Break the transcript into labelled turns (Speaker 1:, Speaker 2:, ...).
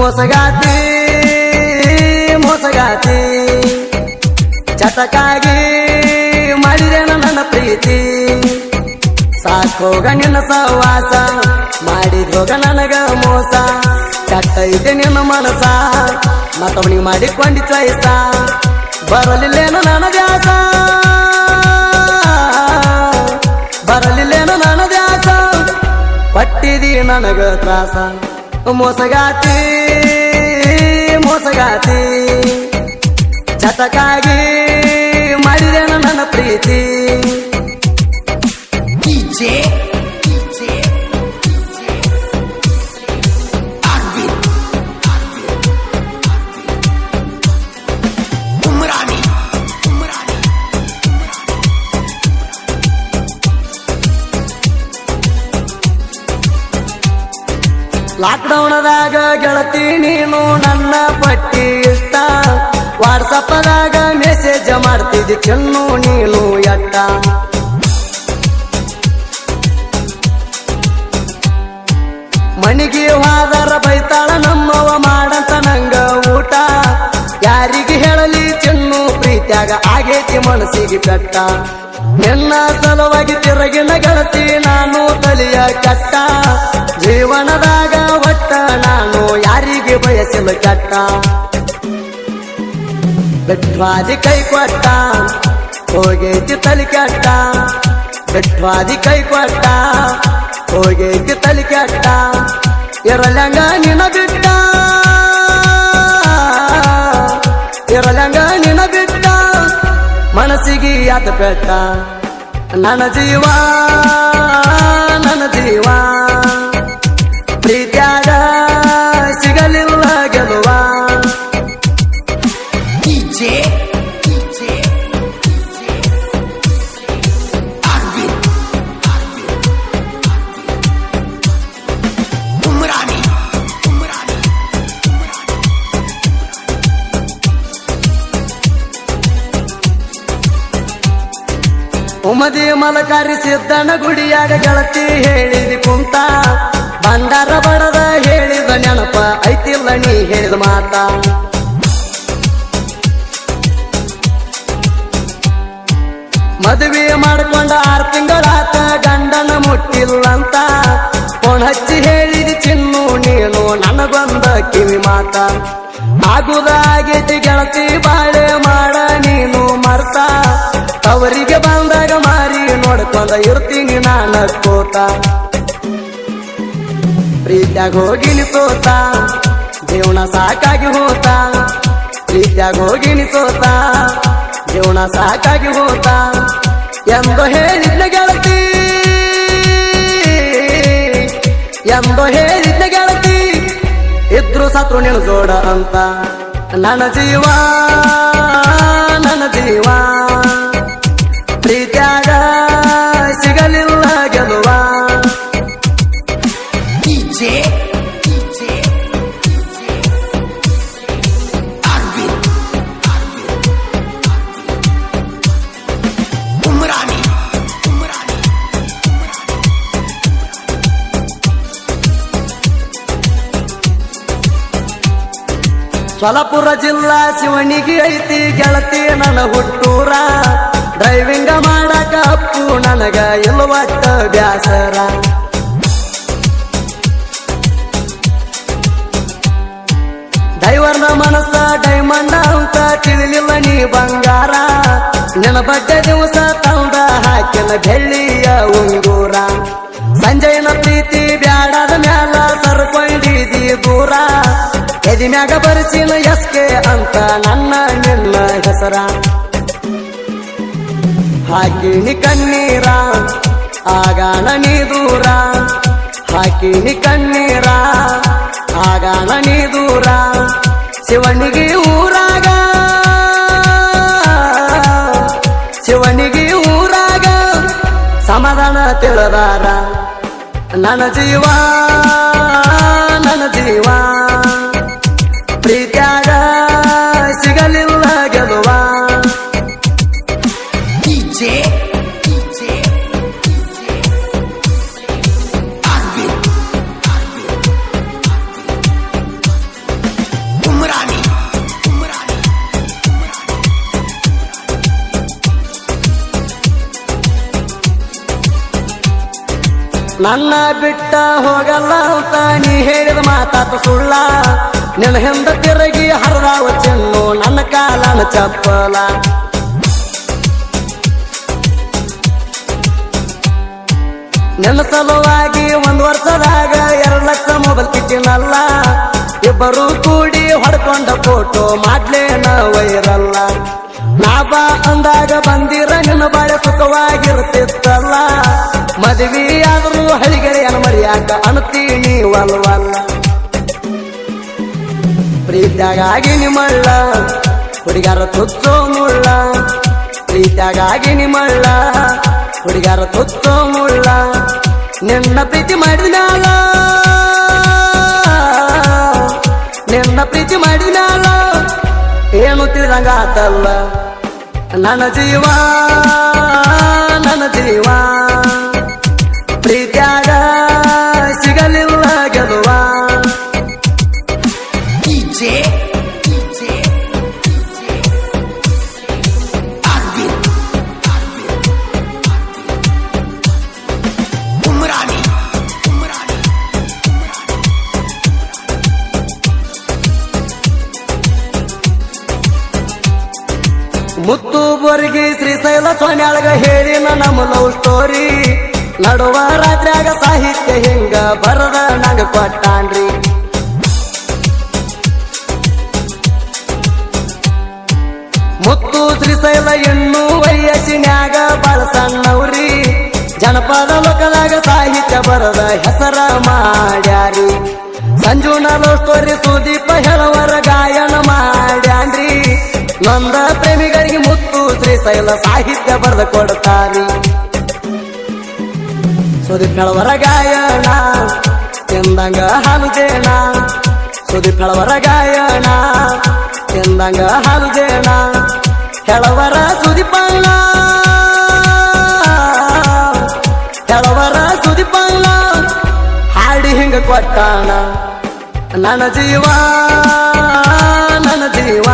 Speaker 1: ಮೋಸಗಾತಿ ಮೋಸಗಾತಿ. ಚಟಕಾಗಿ ಮಾಡಿದೆ ನನ್ನ ಪ್ರೀತಿ. ಸಾಕೋಗ ನಿನ್ನ ಸವಾಸ ಮಾಡಿದೋಗ ನನಗ ಮೋಸ. ಚಟ್ಟೈತೆ ನಿನ್ನ ಮನಸ ಮತ್ತವನಿಗೆ ಮಾಡಿಕೊಂಡಿ ಚೈತ ಬರಲಿಲ್ಲೇನು ನನ್ನ ದ್ಯಾಸ. ಬರಲಿಲ್ಲೇನು ನನ್ನ ದ್ಯಾಸ. ಪಟ್ಟಿದಿ ನನಗ ತ್ರಾಸ. ಮೋಸಗಾತಿ ಮೋಸಗಾತಿ ಜತಕಾಗಿ ಮಾಡಿದೆ ನನ್ನ ಪ್ರೀತಿ. ಲಾಕ್ಡೌನದಾಗ ಗೆಳತಿ ನೀನು ನನ್ನ ಪಟ್ಟಿ ಇಷ್ಟ. ವಾಟ್ಸಪ್ಪದಾಗ ಮೆಸೇಜ್ ಮಾಡ್ತಿದ್ದಿ, ಚೆನ್ನು ನೀನು ಎಟ್ಟ? ಮನಿಗೆ ಹೋದರ ಬೈತಾಳ ನಮ್ಮವ ಮಾಡಂತ ನಂಗ ಊಟ. ಯಾರಿಗೆ ಹೇಳಲಿ, ಚೆನ್ನು ಪ್ರೀತ್ಯಾಗ ಆಗೇತಿ ಮನಸ್ಸಿಗೆ ಕಟ್ಟ. ನಿನ್ನ ಸಲುವಾಗಿ ತಿರಗಿನ ಗೆಳತಿ, ನಾನು ತಲೆಯ ಕಟ್ಟ. ಬಯಸಲು ಕೆಟ್ಟ ಬೆಟ್ವಾದಿ ಕೈ ಕೊಟ್ಟ. ಹೋಗೇತಿ ತಲೆ ಕೆಟ್ಟ. ಬೆಟ್ವಾದಿ ಕೈ ಕೊಟ್ಟ. ಹೋಗೇತಿ ತಲೆ ಕೆಟ್ಟ. ಇರಲಂಗ ನಿನ ಬಿಟ್ಟ ಇರಲಂಗ ನಿನ ಬಿಟ್ಟ ಮನಸ್ಸಿಗೆ ಯಾತ ಪೆಟ್ಟ. ನನ್ನ ಜೀವ ನನ್ನ ಜೀವ. ಉಮದಿ ಮಲಕಾರಿ ಸಿದ್ದನ ಗುಡಿಯಾಗ ಗೆಳತಿ ಹೇಳಿದಿ ಕುಂತ. ಬಂಡಾರ ಬಡದ ಹೇಳಿದ ನೆನಪ ಐತಿಲ್ಲ ನೀ ಹೇಳಿದ ಮಾತ. ಮದುವೆ ಮಾಡ್ಕೊಂಡ ಆರು ತಿಂಗಳಾತ ಗಂಡನ ಮುಟ್ಟಿಲ್ಲಂತ. ಫೋನ್ ಹೇಳಿದಿ ಚಿನ್ನು ನೀನು, ನನಗೊಂದ ಕಿವಿ ಮಾತ ಆಗುದಾಗೈತಿ ಗೆಳತಿ ಬಾಳೆ ನೋಡ್ಕೊಂಡ ಇರ್ತೀನಿ ನಾನು ಕೋತ. ಪ್ರೀತ್ಯಾಗ ಹೋಗಿನಿ ಸೋತ ಜೀವನ ಸಾಕಾಗಿ ಹೋತ. ಪ್ರೀತ್ಯಾಗ ಹೋಗಿನಿ ಸೋತ ಜೀವನ ಸಾಕಾಗಿ ಹೋತ. ಎಂದು ಹೇಳಿದ್ನ ಗೆಳತಿ ಎಂದು ಹೇಳಿದ್ನ ಗೆಳತಿ, ಇದ್ರು ಸತ್ರು ನೀನು ಜೋಡ ಅಂತ. ನನ್ನ ಜೀವ ಸೊಲಪುರ ಜಿಲ್ಲಾ ಶಿವಣಿಗೆ ಐತಿ ಗೆಳತಿ ನನ್ನ ಹುಟ್ಟೂರ. ಡ್ರೈವಿಂಗ ಮಾಡಕ ಅಪ್ಪು ನನಗ ಇಲ್ವಟ್ಟ ಬ್ಯಾಸರ. ಡೈವರ್ನ ಮನಸ್ಸ ಡೈಮಂಡ ಅಂತ ತಿಳಿಲಿಲ್ಲ ನೀ ಬಂಗಾರ. ನಿನ್ನ ಬಟ್ಟೆ ದಿವಸ ತಂದ ಹಾಕಿನ ಬೆಳ್ಳಿಯ ಉಂಗೂರ. ಸಂಜಯನ ಪ್ರೀತಿ ಬ್ಯಾಡದ ಮ್ಯಾಲ ಸರ್ಕೊಂಡಿದಿ ದೂರ. ಎದಿ ಮ್ಯಾಗ ಎಸ್ ಎಸ್ಕೆ ಅಂತ ನನ್ನ ನಿನ್ನ ಹೆಸರ. ಹಾಕಿನಿ ಕಣ್ಣೀರ, ಆಗಾಣ ನೀ ದೂರ. ಹಾಕಿನಿ ಕಣ್ಣೀರ, ಆಗಾಣ ನೀ ದೂರ. ಶಿವನಿಗೆ ಊರಾಗ ಶಿವನಿಗೆ ಊರಾಗ ಸಮಾಧಾನ ತಿಳಿದಾರ. ನನ್ನ ಜೀವ ನನ್ನ ಜೀವ. ನನ್ನ ಬಿಟ್ಟ ಹೋಗಲ್ಲ ಅಂತ ನೀ ಹೇಳಿದ ಮಾತಾತ ಸುಳ್ಳ. ನಿನ್ನ ಹಿಂದ ತಿರುಗಿ ಹರಿದಾವ ಚೆನ್ನು, ನನ್ನ ಕಾಲನ ಚಪ್ಪಲ. ನಿನ್ನ ಸಲುವಾಗಿ ಒಂದ್ ವರ್ಷದಾಗ ಎರಡು ಲಕ್ಷ ಮೊಬೈಲ್ ಕಿಟ್ಟಿನಲ್ಲ. ಇಬ್ಬರು ಕೂಡಿ ಹೊಡ್ಕೊಂಡ ಫೋಟೋ ಮಾಡ್ಲೇನ ವೈರಲ್ಲ. ನಾಬಾ ಅಂದಾಗ ಬಂದಿರ ನಿನ್ನ ಬಾಳೆ ಸುಖವಾಗಿರುತ್ತಿತ್ತಲ್ಲ. ಮದುವೆ ಆದ್ರೂ ಹಳಿಗೆಳೆಯನ ಮರ್ಯಾಕ ಅಣತೀನಿ ವಲ್ವಲ್ಲ ಪ್ರೀತ್ಯಾಗಾಗಿ ನಿಮ್ಮಳ್ಳ ಹುಡುಗಾರ ತುಚ್ಚೋ ಮುಳ್ಳ. ಪ್ರೀತ್ಯಾಗಾಗಿ ನಿಮ್ಮಳ್ಳ ಹುಡುಗಾರ ತುಚ್ಚೋ ಮುಳ್ಳ. ನಿನ್ನ ಪ್ರೀತಿ ಮಾಡಿದ ನಿನ್ನ ಪ್ರೀತಿ ಮಾಡಿದ ಏನು ತಿಳಿದಂಗ ಆತಲ್ಲ ನನ್ನ ಜೀವ ನನ್ನ ಜೀವ. ಮುತ್ತು ಬೋರ್ಗಿ ಶ್ರೀಶೈಲ ಸೋನ್ಯಾಳಗ ಹೇಳಿನ ನಮ್ಮ ಲವ್ ಸ್ಟೋರಿ. ನಡುವ ರಾತ್ರಿಯಾಗ ಸಾಹಿತ್ಯ ಹಿಂಗ ಬರದ ನಂಗ ಕೊಟ್ಟಾನ್ರಿ. ಮುತ್ತು ಶ್ರೀಶೈಲ ಇನ್ನೂ ವಯಸ್ಸಿನ್ಯಾಗ ಬಾಳ ಸಣ್ಣವ್ರಿ. ಜನಪದ ಲೋಕದಾಗ ಸಾಹಿತ್ಯ ಬರದ ಹೆಸರ ಮಾಡ್ಯಾರಿ ಸಂಜುನ ಲವ್ ಸ್ಟೋರಿ ಸುದೀಪ ಹೇಳವರ ಗಾಯನ ಮಾಡ್ಯಾನ್ರಿ. ನೊಂದ ಪ್ರೇಮಿಗರಿಗೆ ಮುತ್ತು ಶ್ರೀಶೈಲ ಸಾಹಿತ್ಯ ಬರೆದು ಕೊಡ್ತಾರಿ ಸುದೀಪ್ ಹೇಳವರ ಗಾಯನ, ಎಂದಂಗ ಜೇನ ಸುದೀಪ್ ಹೇಳವರ ಗಾಯನ, ಎಂದಂಗ ಜೇನ ಹೇಳವರ ಹಾಡಿ ಹಿಂಗ ಕೊಟ್ಟಾನ. ನನ್ನ ಜೀವ ನನ್ನ ಜೀವ.